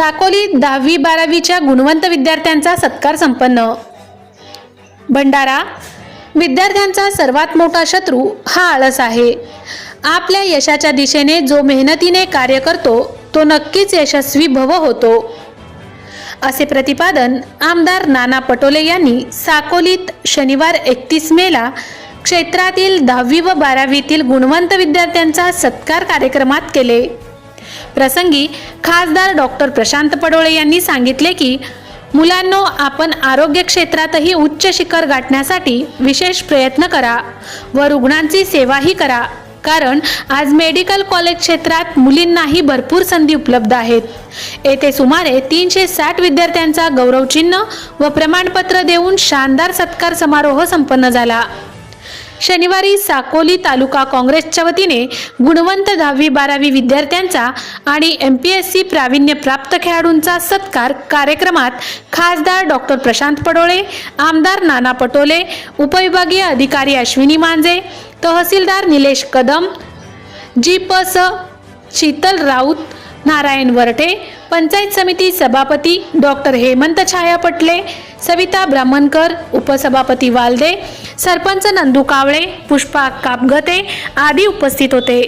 साकोलीत दहावी बारावीच्या गुणवंत विद्यार्थ्यांचा सत्कार संपन्न. भंडारा विद्यार्थ्यांचा सर्वात मोठा शत्रू हा आळस आहे. आपल्या यशाच्या दिशेने जो मेहनतीने कार्य करतो तो नक्कीच यशस्वी भव होतो. असे प्रतिपादन आमदार नाना पटोले यांनी साकोलीत शनिवार एकतीस मेला क्षेत्रातील दहावी व बारावीतील गुणवंत विद्यार्थ्यांचा सत्कार कार्यक्रमात केले. प्रसंगी खासदार डॉक्टर प्रशांत पडोळे यांनी सांगितले की मुलांनो आपण आरोग्य क्षेत्रातही उच्च शिखर गाठण्यासाठी विशेष प्रयत्न करा व रुग्णांची सेवाही करा. कारण आज मेडिकल कॉलेज क्षेत्रात मुलींनाही भरपूर संधी उपलब्ध आहेत. येथे सुमारे तीनशे साठ विद्यार्थ्यांचा गौरवचिन्ह व प्रमाणपत्र देऊन शानदार सत्कार समारोह संपन्न झाला. शनिवारी साकोली तालुका काँग्रेसच्या वतीने गुणवंत दहावी बारावी विद्यार्थ्यांचा आणि एम पी एस सी प्रावीण्यप्राप्त खेळाडूंचा सत्कार कार्यक्रमात खासदार डॉक्टर प्रशांत पडोळे आमदार नाना पटोले उपविभागीय अधिकारी अश्विनी मांजे तहसीलदार निलेश कदम जी प स शीतल राऊत नारायण वरटे पंचायत समिती सभापती डॉक्टर हेमंत छाया पटले सविता ब्राह्मणकर उपसभापती वालदे सरपंच नंदू कावळे पुष्पा कापगते आदी उपस्थित होते.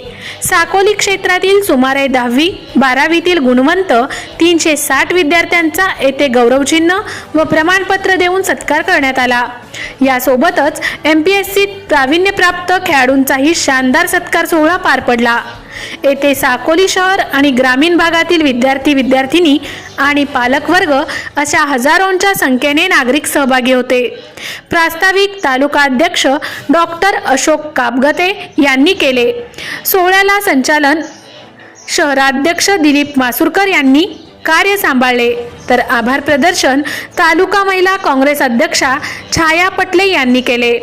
साकोली क्षेत्रातील सुमारे दहावी बारावीतील गुणवंत तीनशे साठ विद्यार्थ्यांचा येथे गौरवचिन्ह व प्रमाणपत्र देऊन सत्कार करण्यात आला. यासोबतच एम पी एस सी प्रावीण्यप्राप्त खेळाडूंचाही शानदार सत्कार सोहळा पार पडला. येथे साकोली शहर आणि ग्रामीण भागातील विद्यार्थी विद्यार्थिनी आणि पालकवर्ग अशा हजारोंच्या संख्येने नागरिक सहभागी होते. प्रास्ताविक तालुका अध्यक्ष डॉक्टर अशोक कापगते यांनी केले. सोहळ्याला संचालन शहराध्यक्ष दिलीप मासुरकर यांनी कार्य सांभाळले. तर आभार प्रदर्शन तालुका महिला काँग्रेस अध्यक्षा छाया पटले यांनी केले.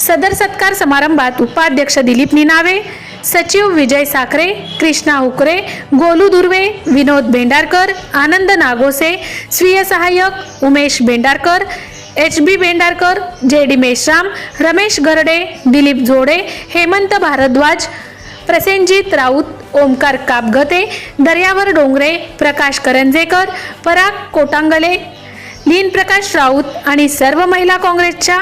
सदर सत्कार समारंभात उपाध्यक्ष दिलीप निनावे सचिव विजय साखरे कृष्णा हुकरे गोलू धुर्वे विनोद भेंडारकर आनंद नागोसे स्वीय सहाय्यक Umesh Bhendarkar H B Bhendarkar J D Meshram Ramesh Garde Dilip Zode Hemant Bharadwaj Prasenjit Raut Omkar Kapgate Daryawar Dongre Prakash Karanjekar Parag Kotangale लीन प्रकाश राऊत आणि सर्व महिला काँग्रेसच्या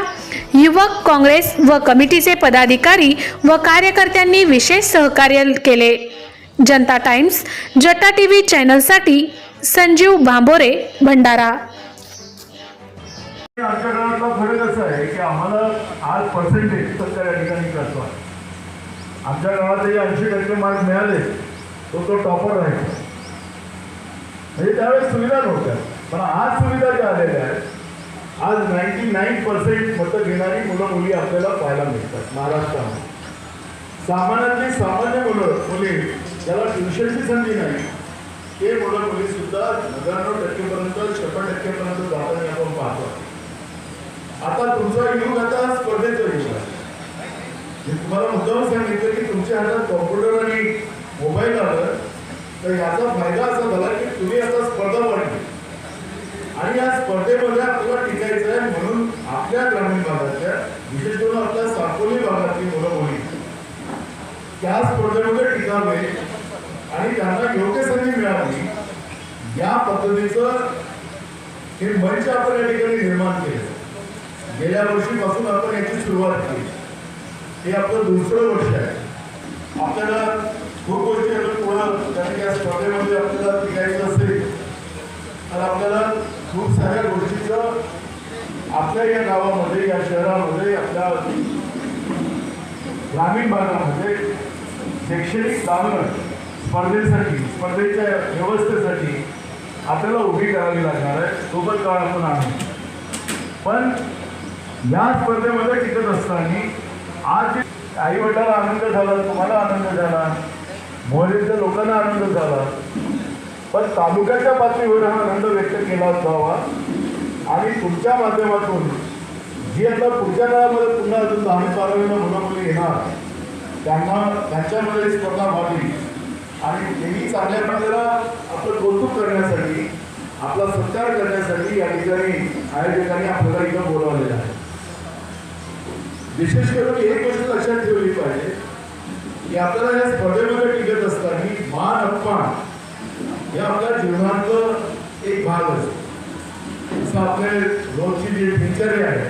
युवक काँग्रेस व कमिटीचे पदाधिकारी व कार्यकर्त्यांनी विशेष सहकार्य केले. जनता टाइम्स जटा टी व्ही चॅनलसाठी संजीव भांबोरे भंडारा. आमच्या फरक असा आहे की आम्हाला आज पर्सेंटेज सरकार या ठिकाणी करतो आहे. आमच्या गावातही ऐंशी टक्के मार्क मिळाले तो तो टॉपर राहायचा म्हणजे त्यावेळेस सुविधा नव्हत्या पण आज सुविधा ज्या आलेल्या आहेत आज नाईन्टी नाईन पर्सेंट मतं घेणारी मुलं मुली आपल्याला पाहायला मिळतात महाराष्ट्रामध्ये. सामान्यातली सामान्य मुलं मुली ज्याला ट्युशनची संधी नाही ते मुलं मुली सुद्धा नव्याण्णव टक्केपर्यंत छप्पन टक्केपर्यंत जाताना आपण पाहतो. आता तुमचा युग आता स्पर्धेचा युग आहे. मी तुम्हाला मुद्दाम सांगितलं की तुमच्या हातात कॉम्प्युटर आणि मोबाईल आलं तर याचा फायदा असा झाला की तुम्ही आता स्पर्धा आणि या स्पर्धेमध्ये आपल्याला टिकायचं आहे म्हणून आपल्या ग्रामीण भागातल्या विशेष करून आपल्या साकोली भागातली मुलं मुली त्या स्पर्धेमध्ये टिकावे आणि त्यांना योग्य संधी मिळावी या पद्धतीचं हे मंच आपण या ठिकाणी निर्माण केलं. गेल्या वर्षीपासून आपण याची सुरुवात केली. हे आपलं दुसरं वर्ष आहे. आपल्याला खूप गोष्टी अजून पुढं कारण या स्पर्धेमध्ये आपल्याला टिकायचं असेल तर आपल्याला खूप साऱ्या गोष्टीचं आपल्या या गावामध्ये या शहरामध्ये आपल्या ग्रामीण भागामध्ये शैक्षणिक दालन स्पर्धेसाठी स्पर्धेच्या व्यवस्थेसाठी आपल्याला उभी करावी लागणार आहे. सोबत काळ आपण आहे पण या स्पर्धेमध्ये टिकत असताना आज आई वडिलांना आनंद झाला तुम्हाला आनंद झाला मोहरीच्या लोकांना आनंद झाला पण तालुक्याच्या पातळीवर हा आनंद व्यक्त केला असावा. आणि तुमच्या माध्यमातून जी आता पुढच्या काळामध्ये पुन्हा अजून दहावी बारावीला मुलं मुली येणार त्यांना त्यांच्यामध्ये स्पर्धा व्हावी. आणि तेही चांगल्या प्रकारे आपलं कौतुक करण्यासाठी आपला सत्कार करण्यासाठी या ठिकाणी आयोजकांनी आपल्याला इथं बोलावलेलं आहे. विशेष करून एक गोष्ट लक्षात ठेवली पाहिजे की आपल्याला या स्पर्धेमध्ये टिकत असताना मान अपमान हे आपल्या जीवनाचं एक भाग असतो जसं आपले रोजची जी दिनचर्या आहे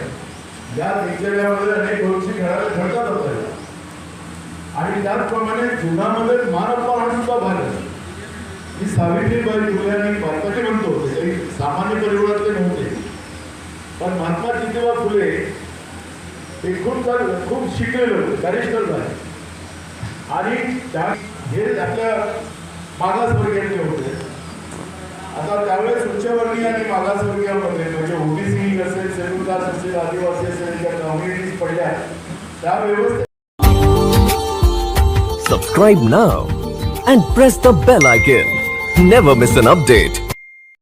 या दिनचर्यामध्ये अनेक गोष्टी घडायला घडतात आपल्याला. आणि त्याचप्रमाणे जीवनामध्ये मानवता हा सुद्धा भाग आहे. ही सावित्रीबाई फुले आणि भारताचे म्हणतो ते काही सामान्य परिवारातले नव्हते. पण महात्मा ज्योतिबा फुले हे खूप चांगलं- खूप शिकलेले होते बॅरिस्टर झाले. आणि त्या हे आपल्या मागासवर्गीय होते आता त्यावेळेस उच्चवर्गीय आणि मागासवर्गीयामध्ये म्हणजे ओबीसी असेल शेड्यूल कास्ट असेल आदिवासी असेल ज्या कम्युनिटीज पडल्या त्या व्यवस्थेत Subscribe now and press the bell icon. Never miss an update.